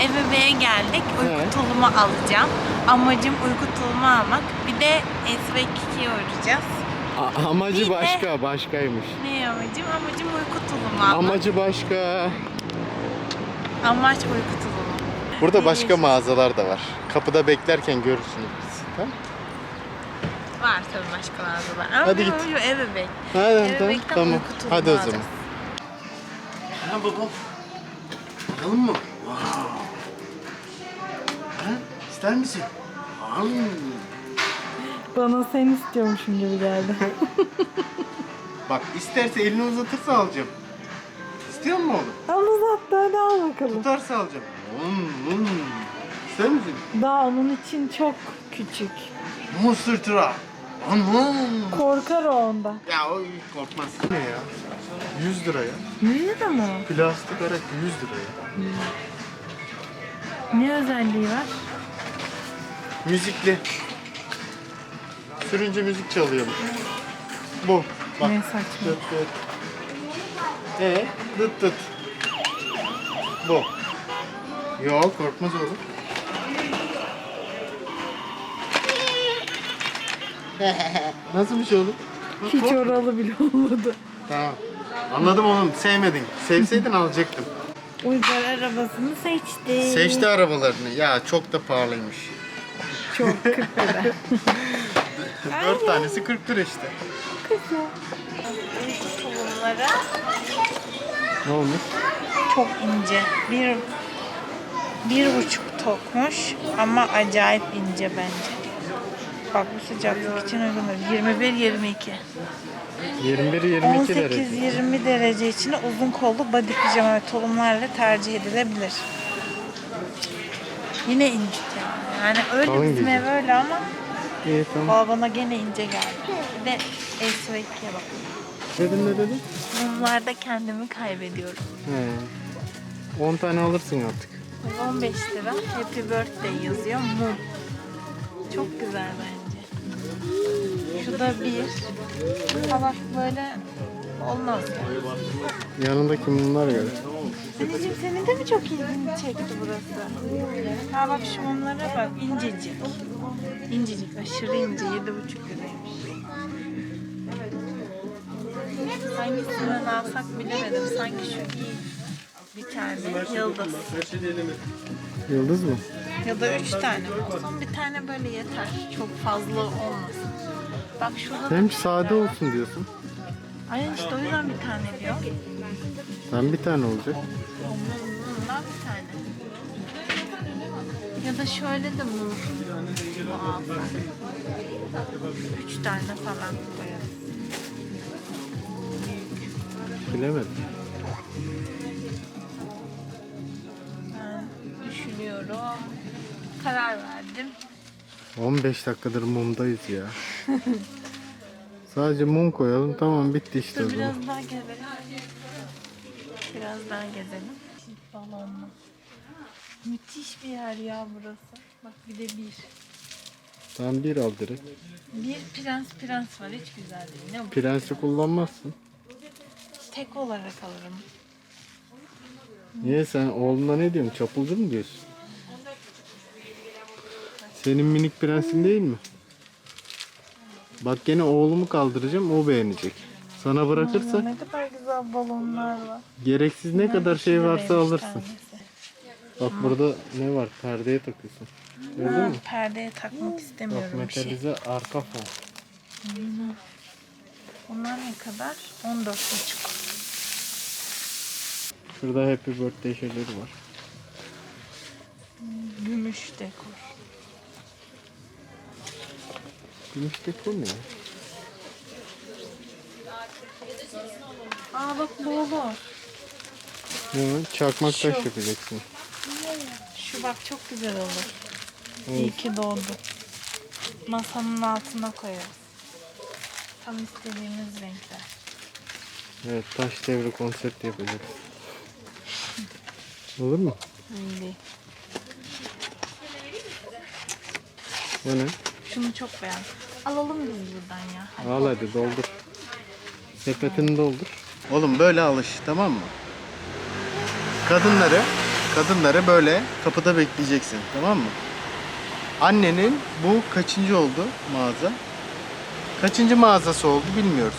Ebeveğe geldik. Uyku Evet. tulumu alacağım. Amacım uyku tulumu almak. Bir de SV2'ye uğrayacağız. A- amacı Bir de- başka, başkaymış. Ne amacım? Amacım uyku tulumu almak. Amacı başka. Amaç uyku tulumu. Burada başka mağazalar da var. Kapıda beklerken görürsünüz biz. Tamam? Var tabii başka mağazalar. Ama Hadi git. amacım Ebebek. Hadi tamam. Tamam. uyku tulumu Hadi o zaman. Ha baba. Bakalım mı? Ha? İster misin? Bana sen istiyormuşum gibi geldi. Bak isterse elini uzatırsa alacağım. İstiyor musun oğlum? Al uzattı hadi al bakalım. Tutarsa alacağım. Hmm, hmm. İster misin? Daha onun için çok küçük. Truck. Anam. Korkar o onda. Ya o korkmaz. Ne ya? 100 lira ya. 100 lira mı? Plastik araç 100 lira ya. Ne özelliği var? Müzikli. Sürünce müzik çalıyor. Bu. Bak. Ne saçma. Dıt dıt. Ee, dıt dıt. Bu. Yok korkmaz oğlum. Nasıl bir şey oğlum? Hiç oralı bile olmadı. Tamam. Anladım oğlum. Sevmedin. Sevseydin alacaktım. Uygar arabasını seçti. Seçti arabalarını. Ya çok da pahalıymış. Çok 40 lira. Dört tanesi 40 lira işte. Tulumları Ne olmuş? çok ince. Bir, bir buçuk tokmuş ama acayip ince bence. Bak bu sıcaklık için uygundur. 21-22. 21-22 derece. 18-20 derece için uzun kollu body pijama ve tulumlarla tercih edilebilir. Yine ince yani. Yani öyle Kalın bizim ev öyle ama İyi tamam. Valla bana gene ince geldi. Bir de SV2'ye bak. Dedin ne dedin? Mumlarda kendimi kaybediyorum. He. 10 tane alırsın artık. 15 lira. Happy Birthday yazıyor. Mum. Çok güzel bence. Şu da bir. Ha bak böyle olmaz ya. Yanındaki mumlar göre. Anneciğim senin de mi çok ilgini çekti burası? Ha bak şu mumlara bak incecik. İncecik aşırı ince 7,5 liraymış. Hangisinden alsak bilemedim. Sanki şu iyi. Bir tane yıldız. Yıldız mı? Ya da üç tane olsun. Bir tane böyle yeter. Çok fazla olmasın. Bak şurada da Hem bir sade tane var. olsun diyorsun. Aynen işte o yüzden bir tane diyor. Tam bir tane olacak. Bundan bir tane. Ya da şöyle de mum. Alsak. Üç tane falan koyarız. Bilemedim. Ben düşünüyorum. Karar verdim. 15 dakikadır mumdayız ya. Sadece mum koyalım tamam bitti işte o Dur zaman. biraz daha gezelim. Biraz daha gezelim. Çift balonlu. Müthiş bir yer ya burası. Bak bir de bir. Tamam bir al direkt. Bir prens prens var hiç güzel değil. Ne bu? Prensi kullanmazsın. Tek olarak alırım. Niye sen oğluna ne diyorsun? Çapulcu mu diyorsun? Senin minik prensin değil mi? Bak gene oğlumu kaldıracağım o beğenecek. Sana bırakırsak Ne kadar güzel balonlar var. gereksiz ne kadar şey varsa alırsın. Bak burada ne var? Perdeye takıyorsun. Gördün Ha, mü? perdeye takmak Bak istemiyorum bir şey. metalize arka fon. Bunlar ne kadar? 14,5. Şurada happy birthday şeyleri var. Gümüş dekor. Gümüş dekor ne ya? Aa bak bu olur. Var? Çakmak taş yapacaksın. Şu bak çok güzel olur. Evet. İyi ki doğdu. Masanın altına koyarız. Tam istediğimiz renkler. Evet taş devre konsept yapacağız. Olur mu? Değil. O ne? Şunu çok beğendim. Alalım biz buradan ya. Hadi. Al hadi doldur. Sepetini doldur. Oğlum böyle alış tamam mı? Kadınları kadınları böyle kapıda bekleyeceksin. Tamam mı? Annenin bu kaçıncı oldu mağaza? Kaçıncı mağazası oldu bilmiyoruz.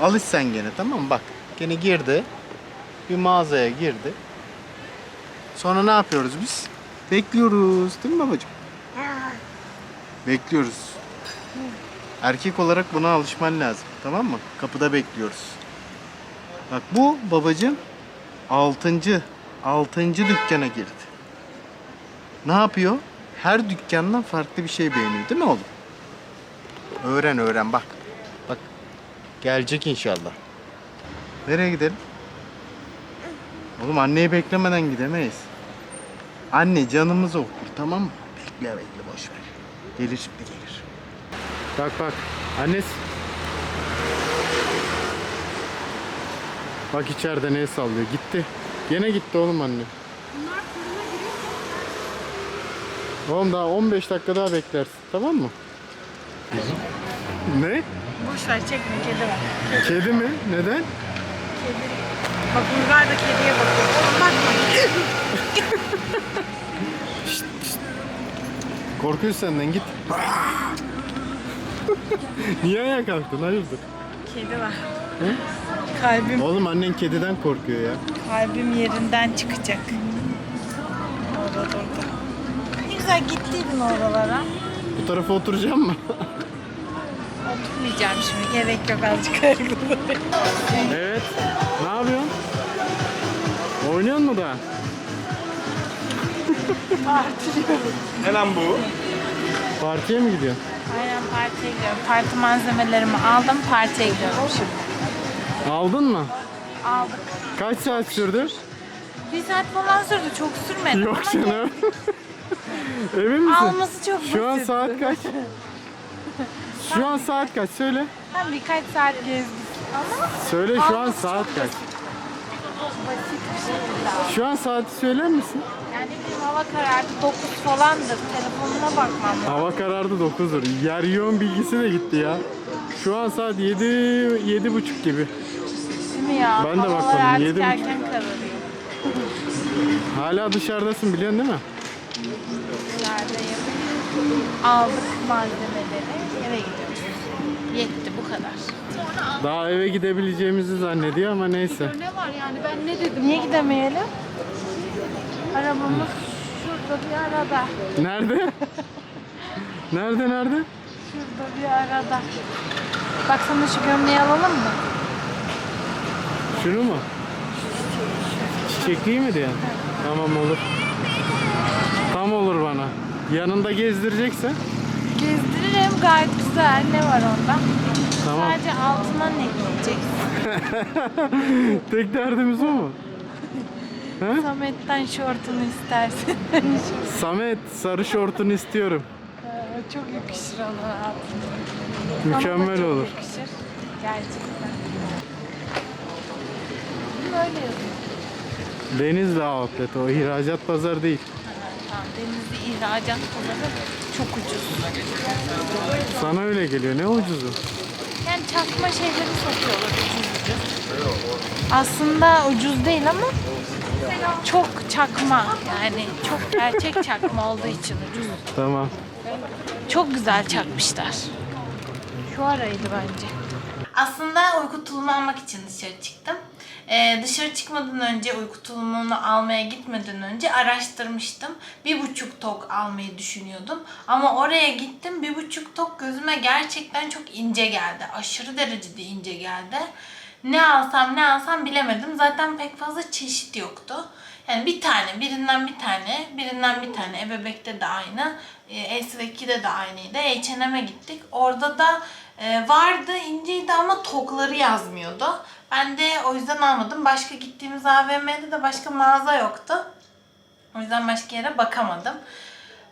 Alış sen gene tamam mı? Bak gene girdi. Bir mağazaya girdi. Sonra ne yapıyoruz biz? Bekliyoruz değil mi babacığım? Bekliyoruz. Erkek olarak buna alışman lazım. Tamam mı? Kapıda bekliyoruz. Bak bu babacığım altıncı, altıncı dükkana girdi. Ne yapıyor? Her dükkandan farklı bir şey beğeniyor değil mi oğlum? Öğren öğren bak. Bak gelecek inşallah. Nereye gidelim? Oğlum anneyi beklemeden gidemeyiz. Anne canımızı okur tamam mı? Bekle bekle boş ver. Gelir şimdi gelir. Bak bak annesi. Bak içeride ne sallıyor gitti. Gene gitti oğlum anne. Oğlum daha 15 dakika daha beklersin tamam mı? Ne? Boş ver çekme kedi var. Kedi mi? Neden? Bak Uygar da kediye bakıyor. Oğlum bakma. Korkuyor senden git. Niye ayağa kalktın? Hayırdır? Kedi var. Kalbim Oğlum annen kediden korkuyor ya. kalbim yerinden çıkacak. Orada orada. Ne güzel gittiydin oralara. Bu tarafa oturacağım mı? Oturmayacağım şimdi. Gerek yok azıcık ayrılık. evet. Ne yapıyorsun? Oynuyor mu daha? Artırıyorum. Ne lan bu? Partiye mi gidiyorsun? Aynen partiye gidiyorum. Parti malzemelerimi aldım. Partiye gidiyorum şimdi. Aldın mı? Aldık. Kaç saat sürdü? Bir saat falan sürdü. Çok sürmedi. Yok ama canım. Emin misin? Alması çok. Şu an saat kaç? Şu an saat kaç? Söyle. Ben birkaç saat gezdik. Ama Söyle şu an Alması saat çok kaç? basit bir şekilde aldım. Şu an saati söyler misin? Yani benim hava karardı 9 falandır. Telefonuma bakmam lazım. Hava karardı 9'dur. Yer yoğun bilgisi de gitti ya. Şu an saat 7 yedi buçuk gibi. Ya? Ben de Havalar bakmadım, artık yedim. erken kararıyor. Hala dışarıdasın biliyorsun değil mi? Dışarıdayım. Aldık malzemeleri. Eve gidiyoruz. Yetti bu kadar. Daha eve gidebileceğimizi zannediyor ama neyse. Ne var yani ben ne dedim? Niye gidemeyelim? Arabamız şurada bir arada. Nerede? nerede nerede? Şurada bir arada. Bak sana şu gömleği alalım mı? Şunu mu? Çiçekliği mi diyorsun? Tamam olur. Tam olur bana. Yanında gezdireceksen. Gezdiririm gayet güzel. Ne var onda? Tamam. Sadece altına ne giyeceksin? Tek derdimiz o mu? Samet'ten şortunu istersen. Samet sarı şortunu istiyorum. çok yakışır ona. Mükemmel çok olur. yakışır. Gerçekten. Böyle yazıyor. Denizli outlet o ihracat pazar değil. Tamam, Denizli ihracat pazarı çok ucuz. Sana öyle geliyor. Ne ucuzu? Yani çakma şeyleri satıyorlar ucuz ucuz. Aslında ucuz değil ama çok çakma yani çok gerçek çakma olduğu için ucuz. Tamam. Çok güzel çakmışlar. Şu araydı bence. Aslında uyku tulumu almak için dışarı çıktım. Ee, dışarı çıkmadan önce uyku tulumunu almaya gitmeden önce araştırmıştım. Bir buçuk tok almayı düşünüyordum. Ama oraya gittim bir buçuk tok gözüme gerçekten çok ince geldi. Aşırı derecede ince geldi. Ne alsam ne alsam bilemedim. Zaten pek fazla çeşit yoktu. Yani bir tane, birinden bir tane, birinden bir tane. Ebebek'te de aynı. E, S2'de de aynıydı. H&M'e gittik. Orada da e, vardı, inceydi ama tokları yazmıyordu. Ben de o yüzden almadım. Başka gittiğimiz AVM'de de başka mağaza yoktu. O yüzden başka yere bakamadım.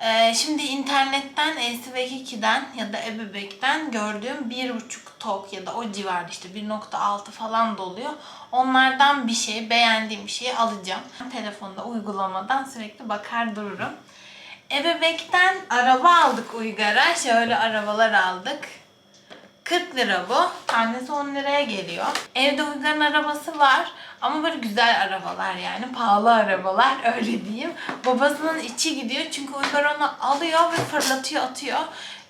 Ee, şimdi internetten LCV2'den ya da Ebebek'ten gördüğüm bir buçuk tok ya da o civarda işte 1.6 falan da oluyor. Onlardan bir şey, beğendiğim bir şeyi alacağım. Telefonda uygulamadan sürekli bakar dururum. Ebebek'ten araba aldık Uygar'a. Şöyle arabalar aldık. 40 lira bu. Tanesi 10 liraya geliyor. Evde Uygar'ın arabası var. Ama böyle güzel arabalar yani. Pahalı arabalar öyle diyeyim. Babasının içi gidiyor. Çünkü Uygar onu alıyor ve fırlatıyor atıyor.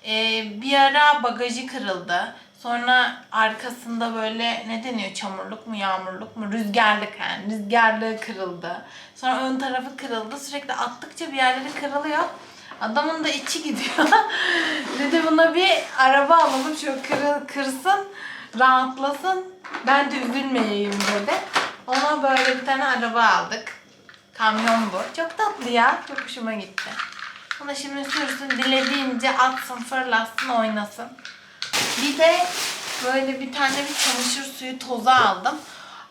Ee, bir ara bagajı kırıldı. Sonra arkasında böyle ne deniyor çamurluk mu yağmurluk mu rüzgarlık yani rüzgarlığı kırıldı. Sonra ön tarafı kırıldı. Sürekli attıkça bir yerleri kırılıyor. Adamın da içi gidiyor. Dedi buna bir araba alalım şöyle kırıl, kırsın rahatlasın. Ben de üzülmeyeyim dedi. Ona böyle bir tane araba aldık. Kamyon bu. Çok tatlı ya. Çok hoşuma gitti. Ona şimdi sürsün dilediğince atsın fırlatsın oynasın. Bir de böyle bir tane bir çamaşır suyu tozu aldım.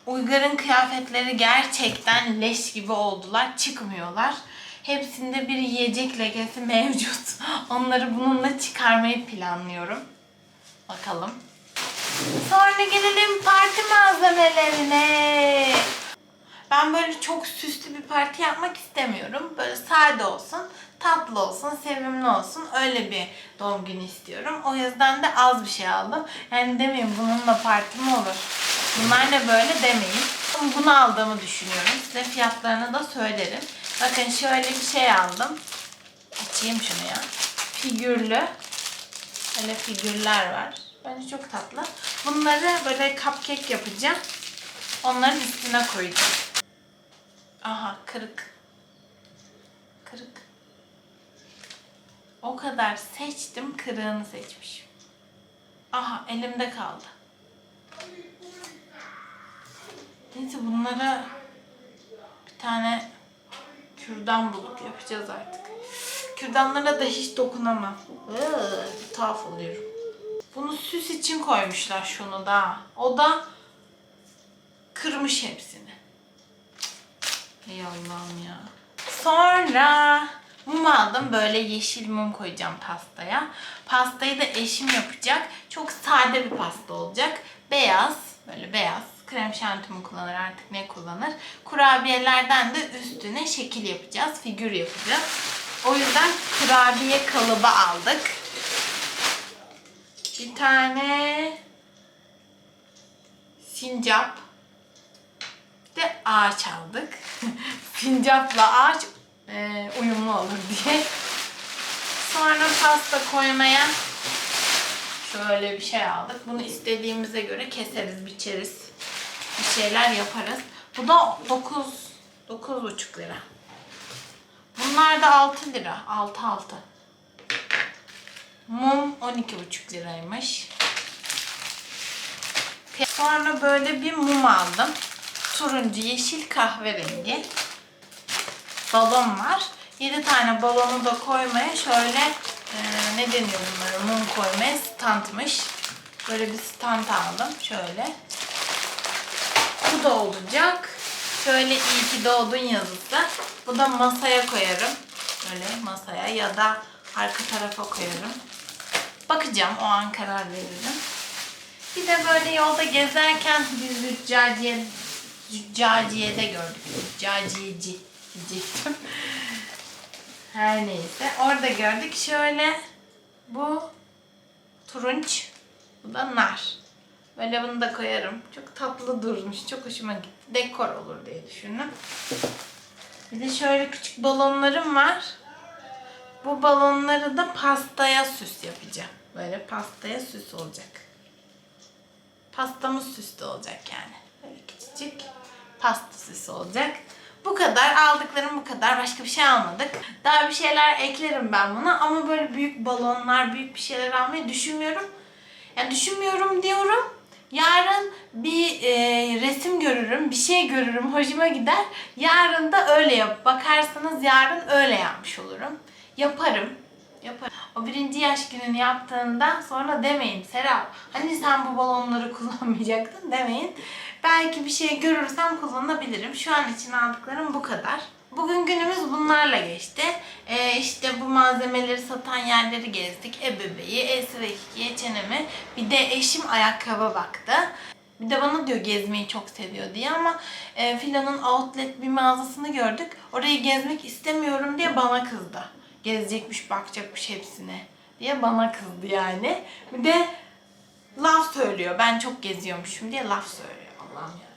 Uygar'ın kıyafetleri gerçekten leş gibi oldular. Çıkmıyorlar. Hepsinde bir yiyecek lekesi mevcut. Onları bununla çıkarmayı planlıyorum. Bakalım. Sonra gelelim parti malzemelerine. Ben böyle çok süslü bir parti yapmak istemiyorum. Böyle sade olsun, tatlı olsun, sevimli olsun. Öyle bir doğum günü istiyorum. O yüzden de az bir şey aldım. Yani demeyin bununla parti mi olur? Bunlar ne böyle demeyin. Bunu aldığımı düşünüyorum. Size fiyatlarını da söylerim. Bakın şöyle bir şey aldım. Açayım şunu ya. Figürlü. Böyle figürler var. Bence çok tatlı. Bunları böyle cupcake yapacağım. Onların üstüne koyacağım. Aha kırık. Kırık. O kadar seçtim kırığını seçmişim. Aha elimde kaldı. Neyse bunlara bir tane kürdan bulup yapacağız artık. Kürdanlara da hiç dokunamam. Iıı, tuhaf oluyorum. Bunu süs için koymuşlar şunu da. O da kırmış hepsini. Ey Allah'ım ya. Sonra mum aldım. Böyle yeşil mum koyacağım pastaya. Pastayı da eşim yapacak. Çok sade bir pasta olacak. Beyaz. Böyle beyaz. Krem şanti mi kullanır artık ne kullanır. Kurabiyelerden de üstüne şekil yapacağız. Figür yapacağız. O yüzden kurabiye kalıbı aldık. Bir tane sincap. Bir de ağaç aldık. Sincapla ağaç e, uyumlu olur diye. Sonra pasta koymaya şöyle bir şey aldık. Bunu istediğimize göre keseriz, biçeriz. Bir şeyler yaparız. Bu da 9 9,5 lira. Bunlar da 6 lira. 6 6. Mum 12,5 liraymış. Sonra böyle bir mum aldım. Turuncu, yeşil, kahverengi. Balon var. 7 tane balonu da koymaya şöyle e, ne deniyor bunlara mum koymaya standmış. Böyle bir stand aldım. Şöyle. Bu da olacak. Şöyle iyi ki doğdun yazısı. Bu da masaya koyarım. Böyle masaya ya da arka tarafa koyarım. Bakacağım o an karar veririm. Bir de böyle yolda gezerken biz züccaciye, züccaciyede gördük. Züccaciyeci diyecektim. Her neyse. Orada gördük. Şöyle bu turunç. Bu da nar. Böyle bunu da koyarım. Çok tatlı durmuş. Çok hoşuma gitti. Dekor olur diye düşündüm. Bir de şöyle küçük balonlarım var. Bu balonları da pastaya süs yapacağım. Böyle pastaya süs olacak. Pastamız süslü olacak yani. Böyle küçücük pasta süsü olacak. Bu kadar. Aldıklarım bu kadar. Başka bir şey almadık. Daha bir şeyler eklerim ben buna. Ama böyle büyük balonlar, büyük bir şeyler almayı düşünmüyorum. Yani düşünmüyorum diyorum. Yarın bir e, resim görürüm, bir şey görürüm, hoşuma gider. Yarın da öyle yap. Bakarsanız yarın öyle yapmış olurum. Yaparım. Yaparım. O birinci yaş gününü yaptığında sonra demeyin Serap hani sen bu balonları kullanmayacaktın demeyin. Belki bir şey görürsem kullanabilirim. Şu an için aldıklarım bu kadar. Bugün günümüz bunlarla geçti. Ee, işte bu malzemeleri satan yerleri gezdik. Ebebeyi, Esvekiye, Çenemi. Bir de eşim ayakkabı baktı. Bir de bana diyor gezmeyi çok seviyor diye ama e, Filo'nun outlet bir mağazasını gördük. Orayı gezmek istemiyorum diye bana kızdı. Gezecekmiş, bakacakmış hepsine diye bana kızdı yani. Bir de laf söylüyor. Ben çok geziyormuşum diye laf söylüyor. Allah'ım yarabbim.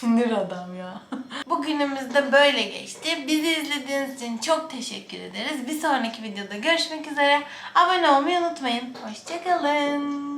Sinir adam ya. Bugünümüz de böyle geçti. Bizi izlediğiniz için çok teşekkür ederiz. Bir sonraki videoda görüşmek üzere. Abone olmayı unutmayın. Hoşçakalın.